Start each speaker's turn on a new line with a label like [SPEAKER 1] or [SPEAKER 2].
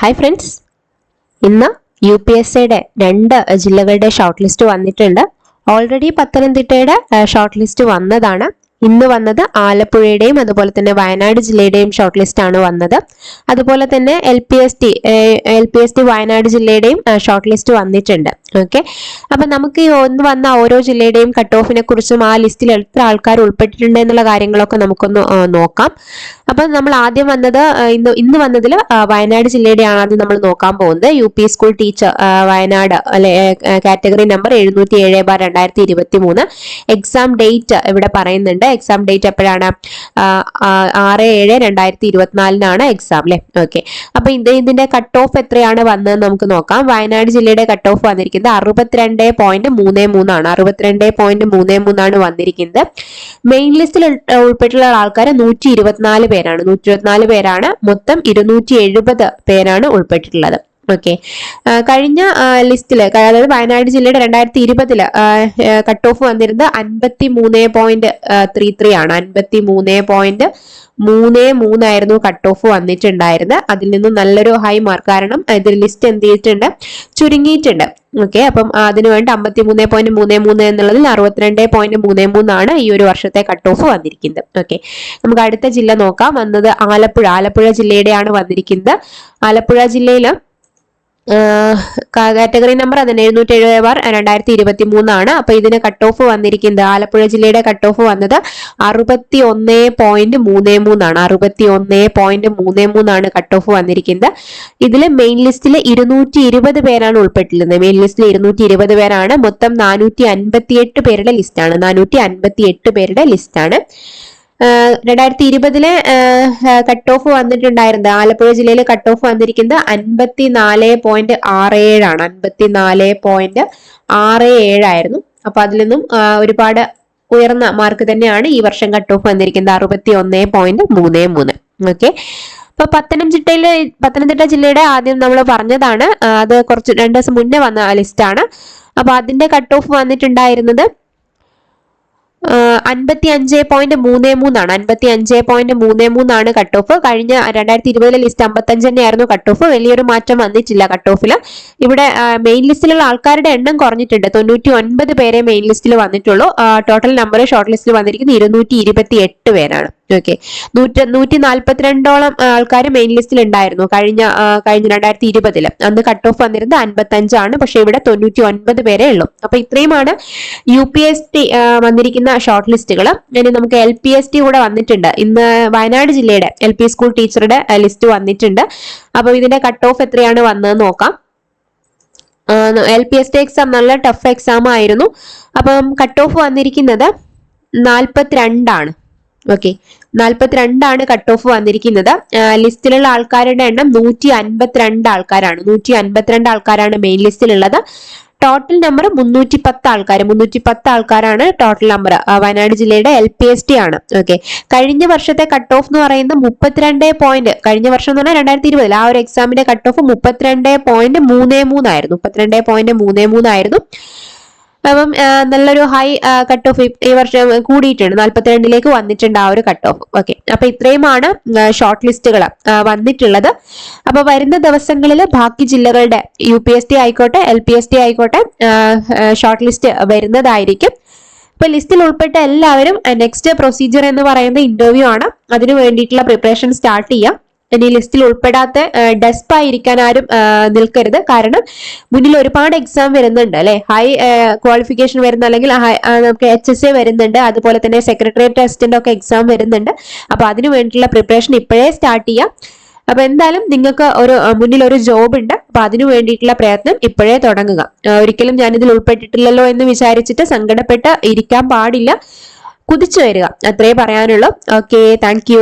[SPEAKER 1] Hi friends ഇന്ന് U P S സിയുടെ രണ്ട് ജില്ലകളുടെ ഷോർട്ട് ലിസ്റ്റ് വന്നിട്ടുണ്ട്. ഓൾറെഡി പത്തനംതിട്ടയുടെ ഷോർട്ട് ലിസ്റ്റ് വന്നതാണ്. ഇന്ന് വന്നത് ആലപ്പുഴയുടെയും അതുപോലെ തന്നെ വയനാട് ജില്ലയുടെയും ഷോർട്ട് ലിസ്റ്റ് ആണ് വന്നത്. അതുപോലെ തന്നെ L P S T L P S T Wayanad ജില്ലയുടെയും short list വന്നിട്ടുണ്ട്. ഓക്കെ അപ്പൊ നമുക്ക് ഈ ഒന്ന് വന്ന ഓരോ ജില്ലയുടെയും കട്ട് ഓഫിനെ കുറിച്ചും ആ ലിസ്റ്റിൽ എത്ര ആൾക്കാർ ഉൾപ്പെട്ടിട്ടുണ്ട് എന്നുള്ള കാര്യങ്ങളൊക്കെ നമുക്കൊന്ന് നോക്കാം. അപ്പൊ നമ്മൾ ആദ്യം വന്നത് ഇന്ന് ഇന്ന് വന്നതിൽ വയനാട് ജില്ലയുടെയാണ് ആദ്യം നമ്മൾ നോക്കാൻ പോകുന്നത്. U P school teacher Wayanad അല്ലെ കാറ്റഗറി നമ്പർ എഴുന്നൂറ്റി ഏഴ് ബാർ രണ്ടായിരത്തി ഇരുപത്തി മൂന്ന് എക്സാം ഡേറ്റ് ഇവിടെ പറയുന്നുണ്ട്. എക്സാം ഡേറ്റ് എപ്പോഴാണ്? ആറ് ഏഴ് രണ്ടായിരത്തി ഇരുപത്തിനാലിനാണ് എക്സാം അല്ലെ ഓക്കെ അപ്പൊ ഇത് ഇതിന്റെ കട്ട് ഓഫ് എത്രയാണ് വന്നതെന്ന് നമുക്ക് നോക്കാം. വയനാട് ജില്ലയുടെ കട്ട് ഓഫ് വന്നിരിക്കുന്നത് അറുപത്തിരണ്ട് പോയിന്റ് മൂന്ന് മൂന്നാണ്. അറുപത്തിരണ്ട് പോയിന്റ് മൂന്ന് മൂന്നാണ് വന്നിരിക്കുന്നത്. മെയിൻ ലിസ്റ്റിൽ ഉൾപ്പെട്ടുള്ള ആൾക്കാർ നൂറ്റി ഇരുപത്തിനാല് പേരാണ്. നൂറ്റി ഇരുപത്തിനാല് പേരാണ്. മൊത്തം ഇരുന്നൂറ്റി എഴുപത് പേരാണ് ഉൾപ്പെട്ടിട്ടുള്ളത്. ഓക്കെ കഴിഞ്ഞ ലിസ്റ്റിൽ അതായത് വയനാട് ജില്ലയുടെ രണ്ടായിരത്തി ഇരുപതിൽ കട്ട് ഓഫ് വന്നിരുന്നത് അൻപത്തി മൂന്ന് പോയിന്റ് ത്രീ ത്രീ ആണ്. അൻപത്തി മൂന്ന് പോയിന്റ് മൂന്ന് മൂന്നായിരുന്നു കട്ട് ഓഫ് വന്നിട്ടുണ്ടായിരുന്നത്. അതിൽ നിന്ന് നല്ലൊരു ഹൈ മാർക്ക് കാരണം ഇതിൽ ലിസ്റ്റ് എന്ത് ചെയ്തിട്ടുണ്ട്? ചുരുങ്ങിയിട്ടുണ്ട്. ഓക്കെ അപ്പം അതിനു വേണ്ടി അമ്പത്തി മൂന്ന് പോയിന്റ് മൂന്ന് മൂന്ന് എന്നുള്ളതിൽ അറുപത്തിരണ്ട് പോയിന്റ് മൂന്ന് മൂന്നാണ് ഈ ഒരു വർഷത്തെ കട്ട് ഓഫ് വന്നിരിക്കുന്നത്. ഓക്കെ നമുക്ക് അടുത്ത ജില്ല നോക്കാം. വന്നത് ആലപ്പുഴ. ആലപ്പുഴ ജില്ലയുടെയാണ് വന്നിരിക്കുന്നത്. ആലപ്പുഴ ജില്ലയിൽ കാറ്റഗറി നമ്പർ അതിന് എഴുന്നൂറ്റി എഴുപത് ബാർ രണ്ടായിരത്തി ഇരുപത്തി മൂന്നാണ് അപ്പൊ ഇതിന് കട്ട് ഓഫ് വന്നിരിക്കുന്നത് ആലപ്പുഴ ജില്ലയുടെ കട്ട് ഓഫ് വന്നത് അറുപത്തി ഒന്ന് പോയിന്റ് മൂന്ന് മൂന്നാണ്. അറുപത്തി ഒന്ന് പോയിന്റ് മൂന്ന് മൂന്നാണ് കട്ട് ഓഫ് വന്നിരിക്കുന്നത്. ഇതിൽ മെയിൻ ലിസ്റ്റിൽ ഇരുന്നൂറ്റി ഇരുപത് പേരാണ് ഉൾപ്പെട്ടിരുന്നത്. മെയിൻ ലിസ്റ്റിൽ ഇരുന്നൂറ്റി ഇരുപത് പേരാണ്. മൊത്തം നാനൂറ്റി അൻപത്തി എട്ട് പേരുടെ ലിസ്റ്റാണ് നാനൂറ്റി അൻപത്തി എട്ട് പേരുടെ ലിസ്റ്റാണ് രണ്ടായിരത്തി ഇരുപതിലെ കട്ട് ഓഫ് വന്നിട്ടുണ്ടായിരുന്നത്. ആലപ്പുഴ ജില്ലയിൽ കട്ട് ഓഫ് വന്നിരിക്കുന്നത് അൻപത്തി നാല് പോയിന്റ് ആറ് ഏഴാണ്. അൻപത്തി നാല് പോയിന്റ് ആറ് ഏഴായിരുന്നു. അപ്പൊ അതിൽ നിന്നും ഒരുപാട് ഉയർന്ന മാർക്ക് തന്നെയാണ് ഈ വർഷം കട്ട് ഓഫ് വന്നിരിക്കുന്നത്. അറുപത്തി ഒന്ന് പോയിന്റ് മൂന്ന് മൂന്ന്. ഓക്കെ. അപ്പൊ പത്തനംതിട്ടയിലെ പത്തനംതിട്ട ജില്ലയുടെ ആദ്യം നമ്മൾ പറഞ്ഞതാണ് അത് കുറച്ച് രണ്ട് ദിവസം മുന്നേ വന്ന ലിസ്റ്റാണ് അപ്പൊ അതിന്റെ കട്ട് ഓഫ് വന്നിട്ടുണ്ടായിരുന്നത് അൻപത്തി അഞ്ച് പോയിന്റ് മൂന്ന് മൂന്നാണ്. അൻപത്തി അഞ്ച് പോയിന്റ് മൂന്ന് മൂന്നാണ് കട്ട് ഓഫ് കഴിഞ്ഞ രണ്ടായിരത്തി ഇരുപതിലെ ലിസ്റ്റ് അമ്പത്തഞ്ച് തന്നെയായിരുന്നു കട്ട് ഓഫ് വലിയൊരു മാറ്റം വന്നിട്ടില്ല കട്ട് ഓഫിൽ ഇവിടെ മെയിൻ ലിസ്റ്റിലുള്ള ആൾക്കാരുടെ എണ്ണം കുറഞ്ഞിട്ടുണ്ട്. തൊണ്ണൂറ്റി ഒൻപത് പേരെ മെയിൻ ലിസ്റ്റിൽ വന്നിട്ടുള്ളൂ. ടോട്ടൽ നമ്പർ ഷോർട്ട് ലിസ്റ്റിൽ വന്നിരിക്കുന്നത് ഇരുന്നൂറ്റി ഇരുപത്തി എട്ട് പേരാണ്. ഓക്കെ നൂറ്റി നൂറ്റി നാൽപ്പത്തിരണ്ടോളം ആൾക്കാർ മെയിൻ ലിസ്റ്റിൽ ഉണ്ടായിരുന്നു കഴിഞ്ഞ കഴിഞ്ഞ രണ്ടായിരത്തി ഇരുപതിൽ അന്ന് കട്ട് ഓഫ് വന്നിരുന്നത് അൻപത്തഞ്ചാണ്. പക്ഷെ ഇവിടെ തൊണ്ണൂറ്റി ഒൻപത് പേരെ ഉള്ളൂ. അപ്പൊ ഇത്രയുമാണ് യു പി എസ് ടി വന്നിരിക്കുന്ന ഷോർട്ട് ലിസ്റ്റുകൾ ഇനി നമുക്ക് എൽ പി എസ് ടി കൂടെ വന്നിട്ടുണ്ട്. ഇന്ന് വയനാട് ജില്ലയുടെ എൽ പി സ്കൂൾ ടീച്ചറുടെ ലിസ്റ്റ് വന്നിട്ടുണ്ട്. അപ്പൊ ഇതിന്റെ കട്ട് ഓഫ് എത്രയാണ് വന്നതെന്ന് നോക്കാം. L P S T exam നല്ല ടഫ് എക്സാം ആയിരുന്നു. അപ്പം കട്ട് ഓഫ് വന്നിരിക്കുന്നത് നാൽപ്പത്തിരണ്ടാണ് ഓക്കെ നാൽപ്പത്തിരണ്ടാണ് കട്ട് ഓഫ് വന്നിരിക്കുന്നത്. ലിസ്റ്റിലുള്ള ആൾക്കാരുടെ എണ്ണം നൂറ്റി അൻപത്തിരണ്ട് ആൾക്കാരാണ്. നൂറ്റി അൻപത്തിരണ്ട് ആൾക്കാരാണ് മെയിൻ ലിസ്റ്റിലുള്ളത് ടോട്ടൽ നമ്പർ മുന്നൂറ്റി പത്ത് ആൾക്കാർ മുന്നൂറ്റി പത്ത് ആൾക്കാരാണ് ടോട്ടൽ നമ്പർ. വയനാട് ജില്ലയുടെ എൽ പി എസ് ടി ആണ്. ഓക്കെ. കഴിഞ്ഞ വർഷത്തെ കട്ട് ഓഫ് എന്ന് പറയുന്നത് മുപ്പത്തിരണ്ട് പോയിന്റ് കഴിഞ്ഞ വർഷം എന്ന് പറഞ്ഞാൽ രണ്ടായിരത്തി ഇരുപതിൽ ആ ഒരു എക്സാമിന്റെ കട്ട് ഓഫ് മുപ്പത്തിരണ്ട് പോയിന്റ് മൂന്ന് മൂന്നായിരുന്നു. മുപ്പത്തിരണ്ട് പോയിന്റ് മൂന്ന് മൂന്നായിരുന്നു. അപ്പം നല്ലൊരു ഹൈ കട്ട് ഓഫ് ഈ വർഷം കൂടിയിട്ടുണ്ട്. നാൽപ്പത്തിരണ്ടിലേക്ക് വന്നിട്ടുണ്ട് ആ ഒരു കട്ട് ഓഫ് ഓക്കെ അപ്പൊ ഇത്രയുമാണ് ഷോർട്ട് ലിസ്റ്റുകൾ വന്നിട്ടുള്ളത്. അപ്പൊ വരുന്ന ദിവസങ്ങളിൽ ബാക്കി ജില്ലകളുടെ യു പി എസ് ടി ആയിക്കോട്ടെ എൽ പി എസ് ടി ആയിക്കോട്ടെ ഷോർട്ട് ലിസ്റ്റ് വരുന്നതായിരിക്കും. ഇപ്പൊ ലിസ്റ്റിൽ ഉൾപ്പെട്ട എല്ലാവരും നെക്സ്റ്റ് പ്രൊസീജിയർ എന്ന് പറയുന്ന ഇന്റർവ്യൂ ആണ്. അതിനു വേണ്ടിയിട്ടുള്ള പ്രിപ്പറേഷൻ സ്റ്റാർട്ട് ചെയ്യാം. ഇനി ലിസ്റ്റിൽ ഉൾപ്പെടാത്ത ഡെസ്പ് ആയിരിക്കാൻ ആരും നിൽക്കരുത്. കാരണം മുന്നിൽ ഒരുപാട് എക്സാം വരുന്നുണ്ട് അല്ലെ? ഹൈ ക്വാളിഫിക്കേഷൻ വരുന്ന അല്ലെങ്കിൽ നമുക്ക് എച്ച് എസ് എ വരുന്നുണ്ട്. അതുപോലെ തന്നെ സെക്രട്ടേറിയറ്റ് അസിസ്റ്റന്റ് ഒക്കെ എക്സാം വരുന്നുണ്ട്. അപ്പൊ അതിനു വേണ്ടിയുള്ള പ്രിപ്പറേഷൻ ഇപ്പോഴേ സ്റ്റാർട്ട് ചെയ്യാം. അപ്പൊ എന്തായാലും നിങ്ങൾക്ക് ഒരു മുന്നിൽ ഒരു ജോബ് ഉണ്ട്. അപ്പൊ അതിനു വേണ്ടിയിട്ടുള്ള പ്രയത്നം ഇപ്പോഴേ തുടങ്ങുക. ഒരിക്കലും ഞാൻ ഇതിൽ ഉൾപ്പെട്ടിട്ടില്ലല്ലോ എന്ന് വിചാരിച്ചിട്ട് സങ്കടപ്പെട്ട് ഇരിക്കാൻ പാടില്ല. കുതിച്ചു വരിക. അത്രേ പറയാനുള്ളൂ. Okay thank